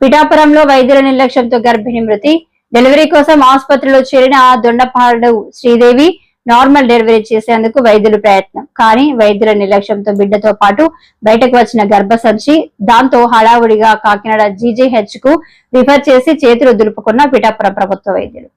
పిఠాపురంలో వైద్యుల నిర్లక్ష్యంతో గర్భిణి మృతి. డెలివరీ కోసం ఆసుపత్రిలో చేరిన ఆ దొండపాడు శ్రీదేవి నార్మల్ డెలివరీ చేసేందుకు వైద్యులు ప్రయత్నం. కానీ వైద్యుల నిర్లక్ష్యంతో బిడ్డతో పాటు బయటకు వచ్చిన గర్భసంచి దాంతో హడావుడిగా కాకినాడ జీజీహెచ్కు రిఫర్ చేసి చేతులు దులుపుకున్న పిఠాపురం ప్రభుత్వ వైద్యులు.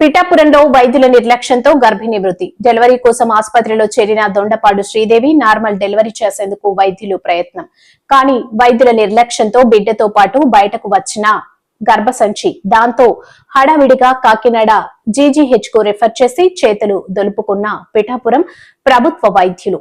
పిఠాపురంలో వైద్యుల నిర్లక్ష్యంతో గర్భిణీ మృతి డెలివరీ కోసం ఆసుపత్రిలో చేరిన దొండపాడు శ్రీదేవి నార్మల్ డెలివరీ చేసేందుకు వైద్యులు ప్రయత్నం. కానీ వైద్యుల నిర్లక్ష్యంతో బిడ్డతో పాటు బయటకు వచ్చిన గర్భసంచి దాంతో హడావిడిగా కాకినాడ జీజీహెచ్కు రిఫర్ చేసి చేతులు దొలుపుకున్న పిఠాపురం ప్రభుత్వ వైద్యులు.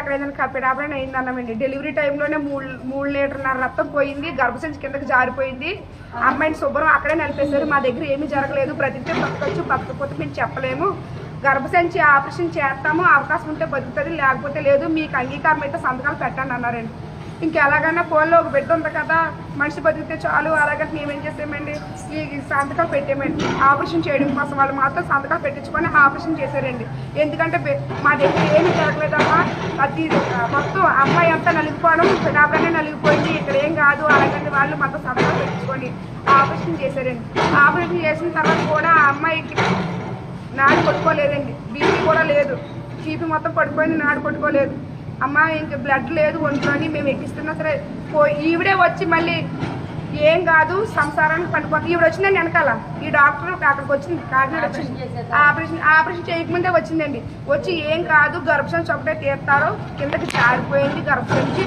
అక్కడ ఏదైనా పిడాపడని అయింది అన్నామండి. డెలివరీ టైంలోనే మూడు మూడు లీటర్న్నర రక్తం పోయింది గర్భసంచి కిందకి జారిపోయింది. అమ్మాయిని శుభ్రం అక్కడే నలిపేశారు. మా దగ్గర ఏమీ జరగలేదు. ప్రతిదీ బతకొచ్చు బతకపోతే మేము చెప్పలేము. గర్భసంచి ఆపరేషన్ చేస్తాము. అవకాశం ఉంటే బతుకుతుంది లేకపోతే లేదు. మీకు అంగీకారం అయితే సంతకాలు పెట్టండి అన్నారండి. ఇంకెలాగైనా ఫోన్లో ఒక బిడ్డ ఉంది కదా మనిషి బతికితే చాలు అలాగంటే మేమేం చేసామండి? ఈ సంతకాలు పెట్టామండి. ఆపరేషన్ చేయడం కోసం వాళ్ళు మాత్రం సంతకాలు పెట్టించుకొని ఆపరేషన్ చేశారండి. ఎందుకంటే మా దగ్గర ఏమి జరగలేదమ్మా. అది మొత్తం అమ్మాయి అంతా నలిగిపోవడం పిడాపడనే నలిగిపోయింది. ఇక్కడ ఏం కాదు అలాగంటే వాళ్ళు మాత్రం సంతకాలు పెట్టించుకొని ఆపరేషన్ చేశారండి. ఆపరేషన్ చేసిన తర్వాత కూడా ఆ అమ్మాయికి నాడు కొట్టుకోలేదండి బీపీ కూడా లేదు. బీపీ మొత్తం పడిపోయింది నాడు కొట్టుకోలేదు అమ్మ ఇంక బ్లడ్ లేదు ఒంట్లోని మేము ఎక్కిస్తున్నా సరే పో ఈవిడే వచ్చి మళ్ళీ ఏం కాదు సంసారానికి పడిపోతుంది ఈవిడ వచ్చిందండి వెనకాల? ఈ డాక్టర్ అక్కడికి వచ్చింది కాకినాడ వచ్చింది. ఆపరేషన్ ఆపరేషన్ చేయకముందే వచ్చిందండి. వచ్చి ఏం కాదు గర్భసంచి ఒకటే తీస్తారు కిందకి జారిపోయింది గర్భసంచి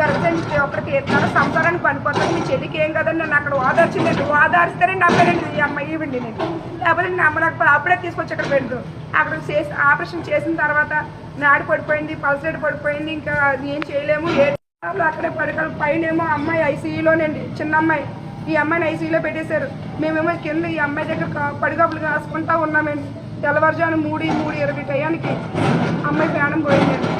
గర్భసంచి ఒకటి తీస్తారు సంసారానికి పడిపోతుంది మీ చెల్లికి ఏం కదండి నన్ను అక్కడ ఓదార్చిందండి. ఓదార్స్తారండి అమ్మాయినండి ఈ అమ్మాయి ఇవ్వండి నేను. లేకపోతే నేను అమ్మ నాకు అప్పుడే తీసుకొచ్చి అక్కడ పెడదు అక్కడ చేసి ఆపరేషన్ చేసిన తర్వాత నాడు పడిపోయింది పల్సరేట్ పడిపోయింది ఇంకా అది ఏం చేయలేము ఏ అక్కడే పడకలు. పైన ఏమో అమ్మాయి ఐసీయూలోనండి చిన్న అమ్మాయి ఈ అమ్మాయిని ఐసీయూలో పెట్టేశారు. మేమేమో కింద ఈ అమ్మాయి దగ్గర కా- పడిగప్పులు కాసుకుంటా ఉన్నామండి తెల్లవారుజాను మూడు మూడు ఇరవై టయానికి అమ్మాయి ప్రాణం పోయిందండి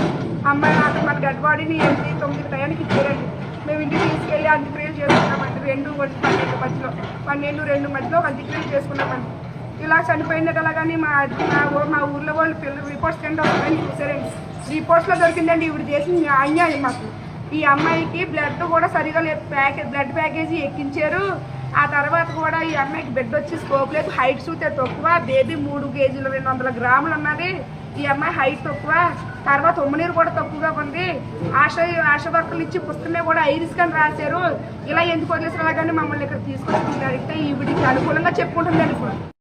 అమ్మాయి అక్కడ మన డెడ్ బాడీని ఎనిమిది తొమ్మిది టయానికి ఇచ్చారండి మేము ఇంటికి తీసుకెళ్ళి అంత్యక్రియలు చేసుకున్నామండి. రెండు ఒకటి పన్నెండు మధ్యలో పన్నెండు రెండు మధ్యలో అంత్యక్రియలు చేసుకున్నామండి. ఇలా చనిపోయినట్టు అలాగని మా మా మా ఊర్లో వాళ్ళు పిల్లలు రిపోర్ట్స్ కింద వస్తాయని చూసారండి రిపోర్ట్స్లో దొరికిందండి ఇవి చేసిన అన్యాయం మాకు. ఈ అమ్మాయికి బ్లడ్ కూడా సరిగా లేదు. ప్యాకేజ్ బ్లడ్ ప్యాకేజీ ఎక్కించారు. ఆ తర్వాత కూడా ఈ అమ్మాయికి బెడ్ వచ్చి స్కోప్ లేదు. హైట్ చూస్తే తక్కువ. బేబీ మూడు కేజీలు రెండు వందల గ్రాములు ఉన్నది. ఈ అమ్మాయి హైట్ తక్కువ. తర్వాత ఉమ్మనీరు కూడా తక్కువగా ఉంది. ఆశ ఆశ వర్కర్లు ఇచ్చి పుస్తకమే కూడా ఐరిస్ అని రాశారు. ఇలా ఎందుకు వదిలేసిన కానీ మమ్మల్ని ఇక్కడ తీసుకొచ్చి అడిగితే ఈవిడికి అనుకూలంగా చెప్పుకుంటుందండి ఇప్పుడు.